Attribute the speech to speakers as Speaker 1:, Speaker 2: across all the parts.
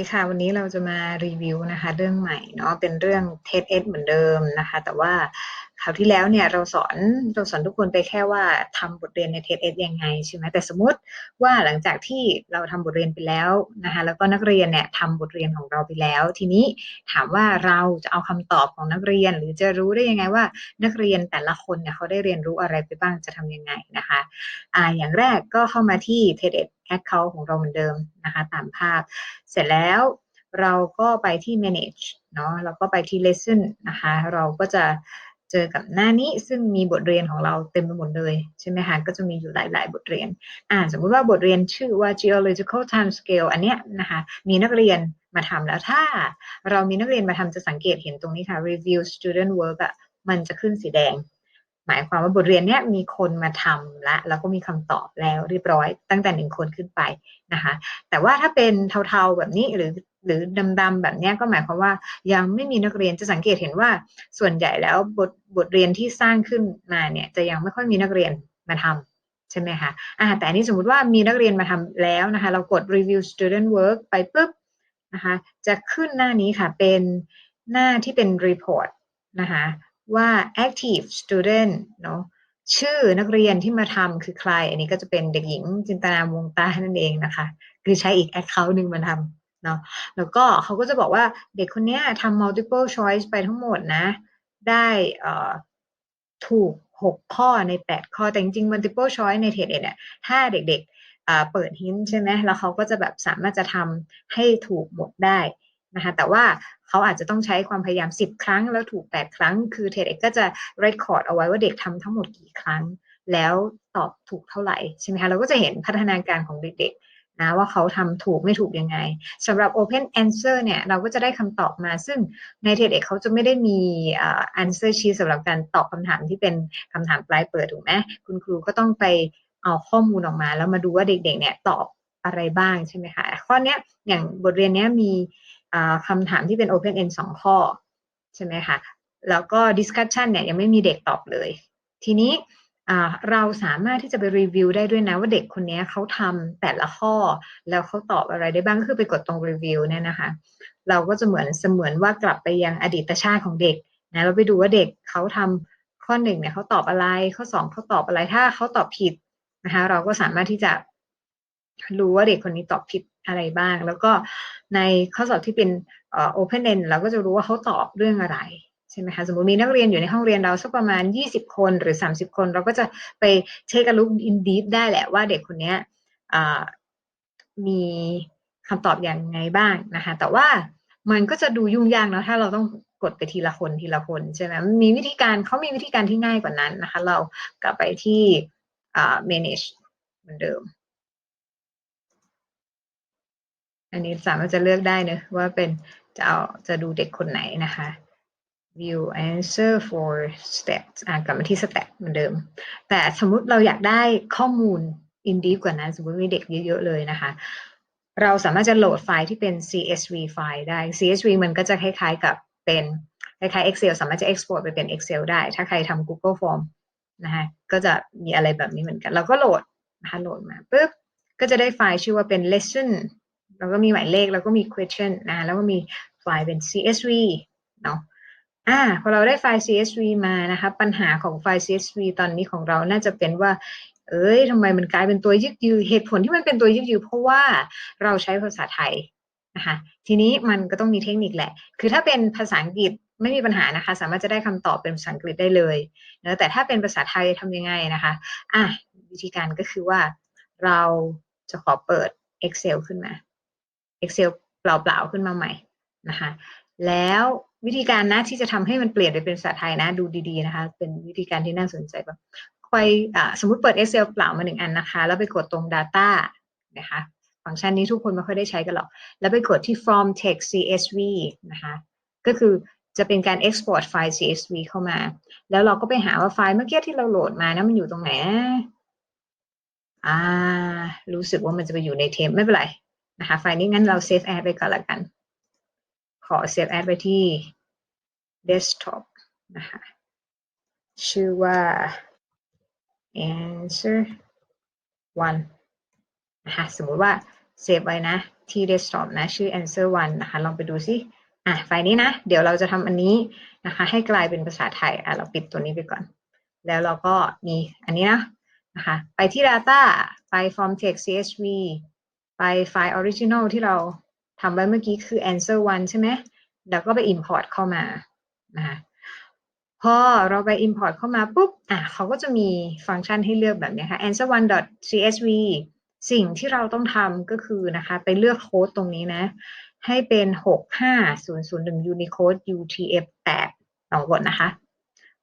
Speaker 1: ีค่ะวันนี้เราจะมารีวิวนะคะ เรื่องใหม่เนาะเป็นเรื่องเทสเอสเหมือนเดิมนะคะ แต่ว่า คราวที่แล้วเนี่ยเราสอนเราสอนทุกคนไปแค่ว่าทำบทเรียนใน TED ยังไงใช่ไหมแต่สมมติว่าหลังจากที่เราทำบทเรียนไปแล้วนะคะแล้วก็นักเรียนเนี่ยทำบทเรียนของเราไปแล้ว ทีนี้ถามว่าเราจะเอาคำตอบของนักเรียน หรือจะรู้ได้ยังไงว่านักเรียนแต่ละคนเนี่ยเขาได้เรียนรู้อะไรไปบ้างจะทำยังไงนะคะอ่าอย่างแรกก็เข้ามาที่ TED Account ของเราเหมือนเดิมนะคะตามภาพ เสร็จแล้วเราก็ไปที่ manage เนาะแล้วก็ไปที่ lesson นะคะเราก็จะ เจอกับหน้านี้ซึ่งมีบทเรียนของเราเต็มไปหมดเลยใช่ไหมคะก็จะมีอยู่หลาย ๆ บทเรียนอ่าสมมติว่าบทเรียนชื่อว่า geological time scale อันเนี้ยนะคะมีนักเรียนมาทำแล้วถ้าเรามีนักเรียนมาทำจะสังเกตเห็นตรงนี้ค่ะ review student work อะมันจะขึ้นสีแดง หมายความว่าบทเรียนเนี้ยมีคนมาทำและแล้วก็มีคำตอบแล้วเรียบร้อยตั้งแต่หนึ่งคนขึ้นไปนะคะแต่ว่าถ้าเป็นเทาๆแบบนี้หรือ หรือดำๆแบบนี้ก็หมายความว่ายังไม่มีนักเรียนจะสังเกตเห็นว่าส่วนใหญ่แล้วบทบทเรียนที่สร้างขึ้นมาเนี่ยจะยังไม่ค่อยมีนักเรียนมาทำใช่ไหมคะอ่าแต่อันนี้สมมุติว่ามีนักเรียนมาทำแล้วนะคะ เรากด review student work ไปปุ๊บนะคะ จะขึ้นหน้านี้ค่ะ เป็นหน้าที่เป็น report นะคะ ว่า active student เนาะ ชื่อนักเรียนที่มาทำคือใคร อันนี้ก็จะเป็นเด็กหญิงจินตนาวงตานั่นเองนะคะ คือใช้อีก account หนึ่งมาทำ เนาะแล้วก็เขาก็จะบอกว่าเด็กคนนี้ทำ multiple choice ไปทั้งหมดนะ ได้ถูก 6 ข้อใน 8 ข้อ แต่จริงๆ multiple choice ในเทรดเนี่ยถ้าเด็กๆเปิดหินใช่ไหมแล้วเขาก็จะแบบสามารถจะทำให้ถูกหมดได้นะคะแต่ว่าเขาอาจจะต้องใช้ความพยายาม 10 ครั้ง แล้วถูก 8 ครั้ง คือเทเด็กก็จะเรคคอร์ดเอาไว้ว่าเด็กทำทั้งหมดกี่ครั้ง แล้วตอบถูกเท่าไหร่ใช่ไหมคะเราก็จะเห็นพัฒนาการของเด็กๆ นะว่าเขาทำถูกไม่ถูกยังไงสำหรับ Open Answer เนี่ยเราก็จะได้คำตอบมาซึ่งในเทเด็กเขาจะไม่ได้มี answer sheet สำหรับการตอบคำถามที่เป็นคำถามปลายเปิดถูกไหมคุณครูก็ต้องไปเอาข้อมูลออกมา แล้วมาดูว่าเด็กๆเนี่ยตอบอะไรบ้างใช่ไหมคะข้อนี้อย่างบทเรียนนี้มีคำถามที่เป็น Open End สองข้อ ใช่ไหมคะ แล้วก็ discussion เนี่ยยังไม่มีเด็กตอบเลย ทีนี้ เราสามารถที่จะไปรีวิวได้ด้วยนะว่าเด็กคนนี้เขาทำแต่ละข้อ แล้วเขาตอบอะไรได้บ้างคือไปกดตรงรีวิวเนี่ยนะคะ เราก็จะเหมือนเสมือนว่ากลับไปยังอดีตชาติของเด็กนะเราไปดูว่าเด็กเขาทำข้อหนึ่งเนี่ยเขาตอบอะไร ข้อสองเขาตอบอะไรถ้าเขาตอบผิดนะคะเราก็สามารถที่จะรู้ว่าเด็กคนนี้ตอบผิดอะไรบ้าง แล้วก็ในข้อสอบที่เป็น open end เราก็จะรู้ว่าเขาตอบเรื่องอะไร ใช่ไหมคะสมมติมีนักเรียนอยู่ในห้องเรียนเราสักประมาณ 20 คนหรือ 30 คน เราก็จะไปเช็คกันลุกอินดีฟได้แหละว่าเด็กคนนี้มีคำตอบอย่างไงบ้างนะคะแต่ว่ามันก็จะดูยุ่งยากเนาะถ้าเราต้องกดไปทีละคนทีละคนใช่ไหมมีวิธีการเขามีวิธีการที่ง่ายกว่านั้นนะคะ เรากลับไปที่ manage เหมือนเดิม อันนี้สามารถจะเลือกได้เนะว่าเป็นจะเอาจะดูเด็กคนไหนนะคะ view answer for stats อ่ากลับมาที่ stat เหมือนเดิม แต่สมมุติเราอยากได้ข้อมูล in deep กว่านั้น สมมติมีเด็กเยอะๆเลยนะคะ เราสามารถจะโหลดไฟล์ที่เป็น CSV ไฟล์ได้ CSV มันก็จะคล้ายๆกับเป็นคล้ายๆ Excel สามารถจะ export ไปเป็น Excel ได้ ถ้าใครทำ Google Form นะคะก็จะมีอะไรแบบนี้เหมือนกัน เราก็โหลดนะคะโหลดมาปุ๊บ ก็จะได้ไฟล์ชื่อว่าเป็น lesson แล้วก็มีหมายเลข แล้วก็มี question นะ แล้วก็มีไฟล์เป็น CSV เนาะ อ่าพอเราได้ไฟล์ CSV มานะคะ ปัญหาของไฟล์ CSV ตอนนี้ของเราน่าจะเป็นว่า เอ้ยทำไมมันกลายเป็นตัวยึกยือเหตุผลที่มันเป็นตัวยึกยือเพราะว่าเราใช้ภาษาไทยนะคะทีนี้มันก็ต้องมีเทคนิคแหละ คือถ้าเป็นภาษาอังกฤษไม่มีปัญหานะคะ สามารถจะได้คำตอบเป็นภาษาอังกฤษได้เลยนะแต่ถ้าเป็นภาษาไทยทำยังไงนะคะอะวิธีการก็คือว่าเราจะขอเปิด Excel ขึ้นมา Excel เปล่าๆขึ้นมาใหม่นะคะ แล้ว วิธีการนะที่จะทำให้มันเปลี่ยนไปเป็นภาษาไทยนะ ดูดีๆนะคะ เป็นวิธีการที่น่าสนใจแบบไปสมมุติเปิด Excel เปล่ามาหนึ่งอันนะคะ แล้วไปกดตรง Data นะคะ ฟังก์ชันนี้ทุกคนไม่ค่อยได้ใช้กันหรอก แล้วไปกดที่ From Text CSV นะคะ ก็คือจะเป็นการ export ไฟล์ CSV เข้ามา แล้วเราก็ไปหาว่าไฟล์เมื่อกี้ที่เราโหลดมานะมันอยู่ตรงไหนอ่า รู้สึกว่ามันจะไปอยู่ในเทมไม่เป็นไรนะคะ ไฟล์นี้งั้นเราเซฟแอดไปก่อนละกัน อเซฟแอดไปที่ desktop นะคะ ชื่อว่า answer one นะคะสมมุติว่าเซฟไว้นะ ที่ desktop นะ ชื่อ answer one นะคะ ลองไปดูซิอะไฟล์นี้นะ เดี๋ยวเราจะทำอันนี้นะคะ ให้กลายเป็นภาษาไทยอะเราปิดตัวนี้ไปก่อน แล้วเราก็มีอันนี้นะนะคะ ไปที่ data ไป form text csv ไปไฟล์ original ที่เรา ทำไว้เมื่อกี้คือ answer one ใช่ไหมแล้วก็ไป import เข้ามานะคะพอเราไป import เข้ามาปุ๊บ อะเขาก็จะมีฟังก์ชันให้เลือกแบบนี้ค่ะ answer one csv สิ่งที่เราต้องทำก็คือนะคะ ไปเลือกโค้ดตรงนี้นะ ให้เป็น 65001 Unicode UTF8 ลองกดนะคะ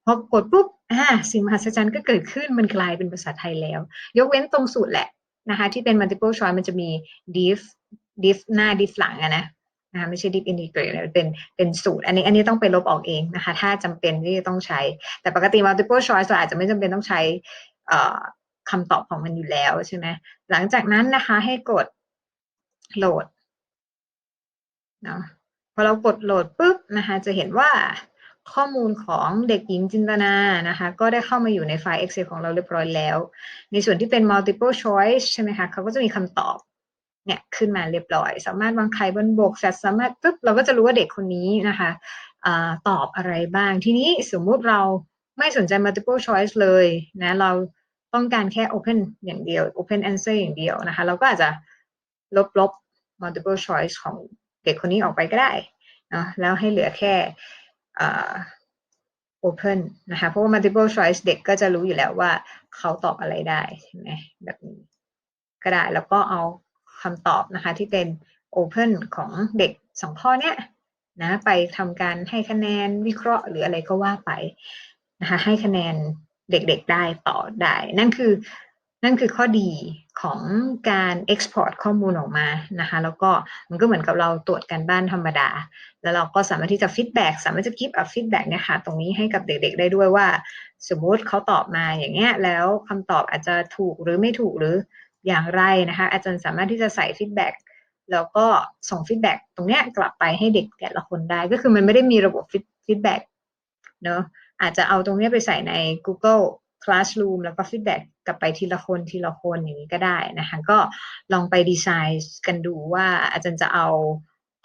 Speaker 1: พอกดปุ๊บ อ่า สิ่งมหัศจรรย์ก็เกิดขึ้น มันกลายเป็นภาษาไทยแล้ว ยกเว้นตรงสูตรแหละนะคะ ที่เป็น multiple choice มันจะมี diff diff หน้า diff หลังอะนะนะคะไม่ใช่ diff integrate นะเป็นเป็นสูตร อันนี้อันนี้ต้องไปลบออกเองนะคะ ถ้าจำเป็นที่จะต้องใช้ แต่ปกติ multiple choice เราอาจจะไม่จำเป็นต้องใช้คำตอบของมันอยู่แล้วใช่ไหมหลังจากนั้นนะคะให้กดโหลดเนาะพอเรากดโหลดปุ๊บนะคะ จะเห็นว่าข้อมูลของเด็กหญิงจินตนานะคะ ก็ได้เข้ามาอยู่ในไฟล์ Excel ของเราเรียบร้อยแล้ว ในส่วนที่เป็น multiple choice ใช่ไหมคะเขาก็จะมีคำตอบ เนี่ยขึ้นมาเรียบร้อย สามารถวางไข่บนบกสามารถปุ๊บเราก็จะรู้ว่าเด็กคนนี้นะคะอตอบอะไรบ้าง ทีนี้สมมุติเราไม่สนใจ multiple choice เลยนะเราต้องการแค่ open อย่างเดียว open answer อย่างเดียวนะคะ เราก็อาจจะลบลบ multiple choice ของเด็กคนนี้ออกไปก็ได้นะแล้วให้เหลือแค่ open นะคะ เพราะว่า multiple choice เด็กก็จะรู้อยู่แล้วว่าเขาตอบอะไรได้ใช่ไหมแบบนี้ก็ได้แล้วก็เอา คำตอบนะคะที่เป็น open ของเด็กสองข้อเนี้ยนะไปทำการให้คะแนนวิเคราะห์หรืออะไรก็ว่าไปนะคะให้คะแนนเด็กๆได้ต่อได้ นั่นคือนั่นคือข้อดีของการ export ข้อมูลออกมานะคะ แล้วก็มันก็เหมือนกับเราตรวจการบ้านธรรมดา แล้วเราก็สามารถที่จะ feedback สามารถจะ give a feedback เนี่ยค่ะตรงนี้ให้กับเด็กๆ ได้ด้วยว่า สมมติเขาตอบมาอย่างเงี้ยแล้วคำตอบอาจจะถูกหรือไม่ถูกหรือ อย่างไรนะคะ อาจารย์สามารถที่จะใส่ feedback แล้วก็ส่ง feedback ตรงเนี้ยกลับไปให้เด็กแต่ละคนได้ ก็คือมันไม่ได้มีระบบ feedback เนอะอาจจะเอาตรงนี้ไปใส่ใน Google Classroom แล้วก็ feedback กลับไปทีละคนทีละคนอย่างนี้ก็ได้นะคะ ก็ลองไปดีไซน์กันดูว่าอาจารย์จะเอา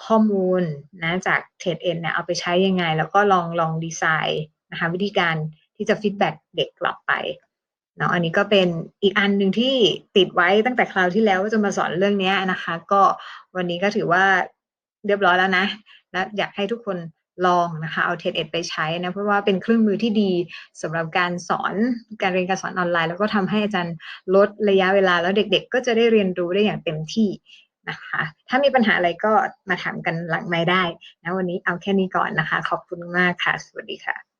Speaker 1: ข้อมูลนะจาก TEDN เนี่ยเอาไปใช้ยังไง แล้วก็ลองลองดีไซน์นะคะวิธีการที่จะ feedback เด็กกลับไป เนาะอันนี้ก็เป็นอีกอันหนึ่งที่ติดไว้ตั้งแต่คราวที่แล้วจะมาสอนเรื่องนี้นะคะ ก็วันนี้ก็ถือว่าเรียบร้อยแล้วนะ และอยากให้ทุกคนลองนะคะเอาเท e เอ็ดไปใช้นะเพราะว่าเป็นเครื่องมือที่ดีสำหรับการสอนการเรียนการสอนออนไลน์ แล้วก็ทำให้อาจารย์ลดระยะเวลาแล้วเด็กๆ ก็จะได้เรียนรู้ได้อย่างเต็มที่นะคะ ถ้ามีปัญหาอะไรก็มาถามกันหลังไม่ได้นะวันนี้เอาแค่นี้ก่อนนะคะ ขอบคุณมากค่ะ สวัสดีค่ะ